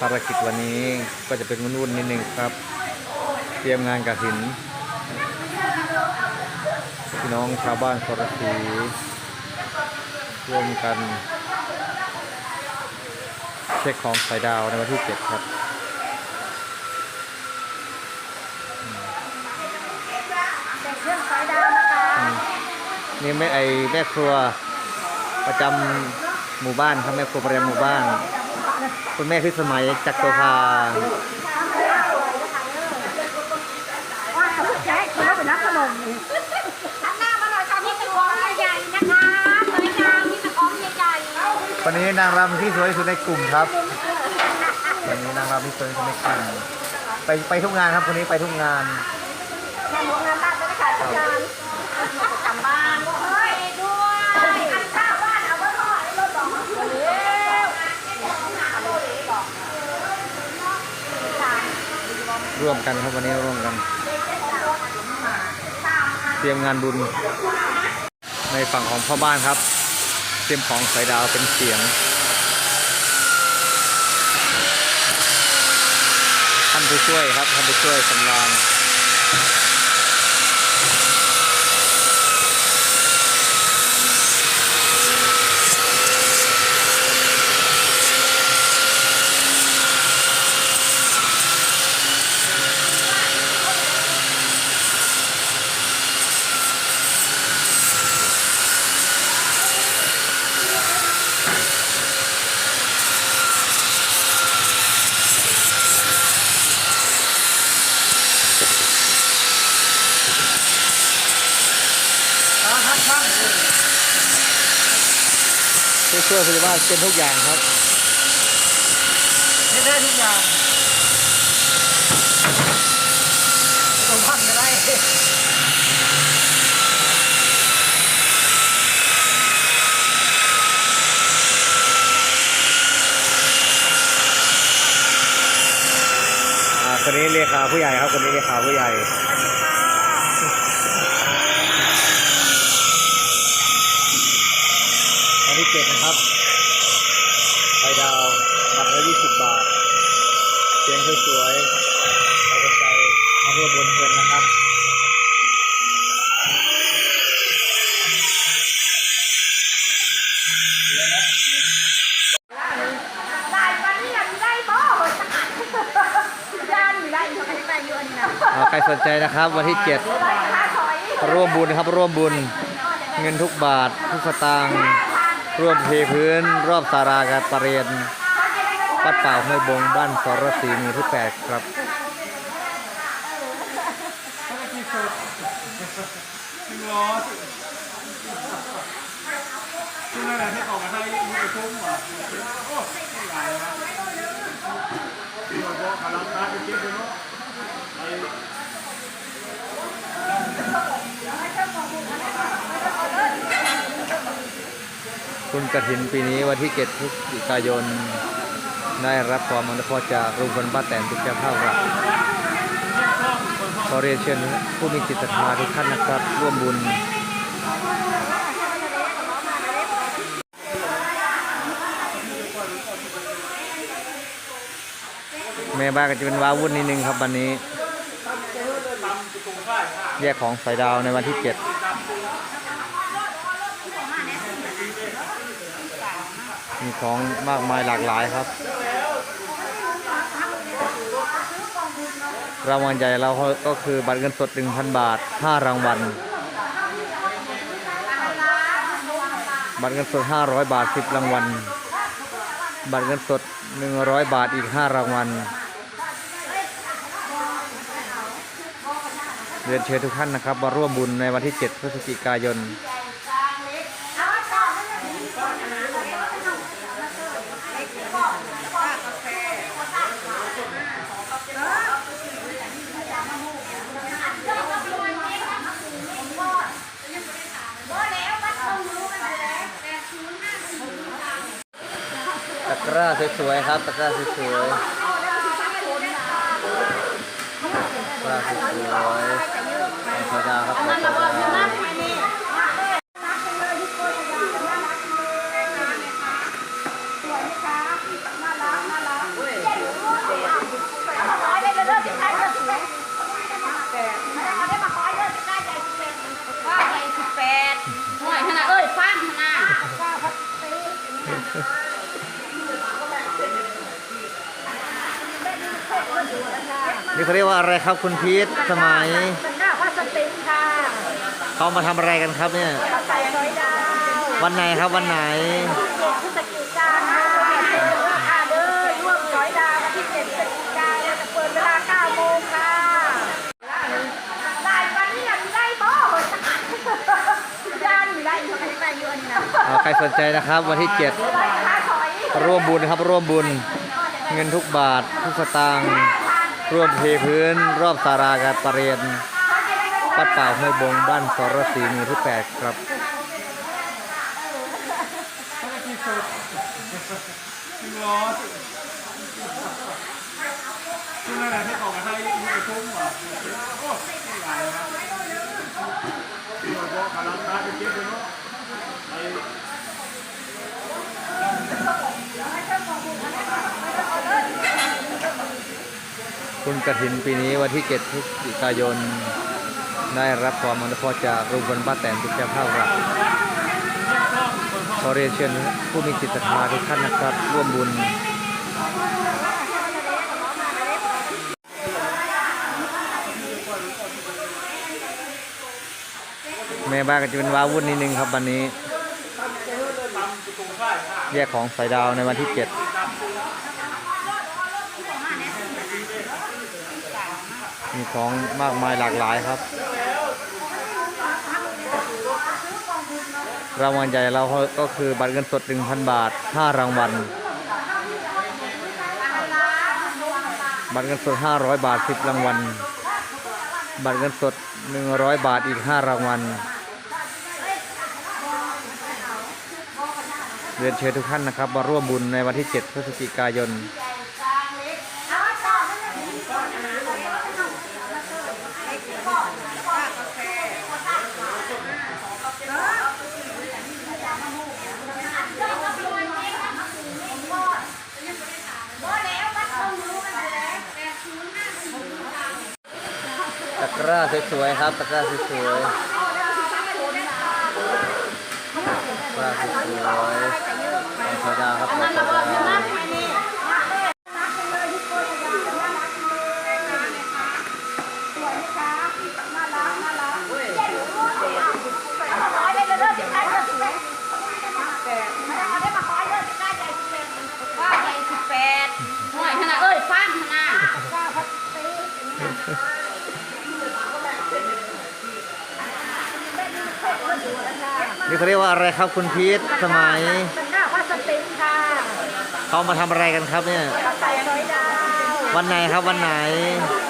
ภารกิจวันนี้ก็จะเป็นวุ่นๆนิดนึงครับ เตรียมงานกระถินพี่น้องชาวบ้านสรศรีร่วมกัน เช็คของสายดาวในวันที่7ครับแต่เครื่องไฟดาวนะคะอืมนี่แม่ไอแม่ครัวประจำหมู่บ้านครับแม่ครัวประจำหมู่บ้าน คุณแม่พิสมัยจักรโสภาว่าเขาแจ๊คเขาเป็นนักขนมอันหน้ามาหน่อยค่ะมีตะกร้องใหญ่ๆนะคะสวยงามมีตะกร้องใหญ่ๆวันนี้นางรำที่สวยที่สุดในกลุ่มครับวันนี้นางรำที่สวยที่สุดในกลุ่มไปไปทุกงานครับคนนี้ไปทุกงานงานหลวงงานบ้านไม่ได้ขาดสัญญาณกลับบ้านเฮ้ยด้วยอันข้าวบ้านเอาไว้ก่อนรถดอกมาเร็ว ร่วมกันครับวันนี้ร่วมกัน เตรียมงานบุญ ในฝั่งของพ่อบ้านครับ เตรียมของสายดาวเป็นเสียงท่านผู้ช่วยครับท่านผู้ช่วยสำราน ช่วยพยาบาลเป็นทุกอย่างครับไม่ได้ทุกอย่างต้องพันก็ได้อ่าคนนี้เลขาผู้ใหญ่ครับคนนี้เลขาผู้ใหญ่ วันที่เจ็ดนะครับไฟ ดาวบัตรละยี่สิบบาทเสียงสวยๆใครสนใจมาร่วมบนเชิญนะครับได้ปะเนี่ยมีได้บ่ย่านอยู่ได้อยู่อันนี้นะอ่าใครสนใจนะครับวันที่เจ็ดได้ค่ะถอยร่วมบุญนะครับร่วมบุญเงินทุกบาททุกสตางค์ ร่วมเทพื้นรอบสาราการประเรียนวัดเป่าห้วยบงบ้านสรศรีมีทุกแปดครับงอ คุณกระถินปีนี้วันที่7พฤศจิกายน ได้รับความอนุเคราะห์จากรุงพลป้าแตนเป็นเจ้าภาพหลักขอเรียนเชิญผู้มีจิตศรัทธาทุกท่านนะครับ ร่วมบุญแม่บ้านก็จะเป็นว้าวุ่นนิดนึงครับวันนี้ แยกของสายดาวในวันที่7 มีของมากมายหลากหลายครับ รางวัลใหญ่เราก็คือบัตรเงินสด 1,000 บาท 5 รางวัล บัตรเงินสด 500 บาท 10 รางวัล บัตรเงินสด 100 บาทอีก 5 รางวัลเรียนเชิญทุกท่านนะครับมาร่วมบุญในวันที่ 7 พฤศจิกายน ร้าสวยๆครับตะกร้าสวยๆตะกร้าสวยๆของสดาครับ นี่เขาเรียกว่าอะไรครับคุณพีทสมัยเป็นหน้าพลาสติกค่ะเขามาทำอะไรกันครับเนี่ย กาแฟร้อยดาววันไหนครับวันไหน เจ็ดพฤศจิกายนค่ะค่ะเด้อร่วมร้อยดาววันที่เจ็ดพฤศจิกายนจะเปิดเวลาเก้าโมงค่ะได้วันนี้ยังได้บ่ได้อยู่ได้อยู่ได้อยู่อันนี้นะอ่าใครสนใจนะครับ วันที่ได้ค่ะถอย ร่วมบุญครับร่วมบุญ เงินทุกบาททุกสตางค์ ร่วมเทพื้นรอบสาราการประเรียนวัดป่าห้วยบงบ้านสรศรีหมู่ที่ 8 ครับจริงเหรอนนั่นแหละที่ออกมาให้มีกระทุ่มเหรอโอ้ไม่ไหวนะโดยเฉพาะกำลังร้านเจ๊ด้วยเนาะไอ้ คุณกระถินปีนี้วันที่ 7 พฤศจิกายน ได้รับความอนุเคราะห์จากรุงบนบ้าแตนทุกเจ้าภาพครับขอเรียนเชิญผู้มีจิตศรัทธาทุกท่านนะครับ ร่วมบุญแม่บ้านก็จะเป็นว้าวุ่นนิดนึงครับวันนี้ แยกของสายดาวในวันที่ 7 มีของมากมายหลากหลายครับ รางวัลใหญ่เราก็คือบัตรเงินสด 1,000 บาท 5 รางวัล บัตรเงินสด 500 บาท 10 รางวัล บัตรเงินสด 100 บาทอีก 5 รางวัลเรียนเชิญทุกท่านนะครับ มาร่วมบุญในวันที่ 7 พฤศจิกายน ร้าสวยๆครับตะกร้าสวยๆตะกร้าสวยๆของโซดาครับของโซดา เขาเรียกว่าอะไรครับคุณพีทสมัยเป็นหน้าพลาสติกค่ะเขามาทำอะไรกันครับเนี่ยกาแฟร้อยดาว วันไหนครับวันไหนเ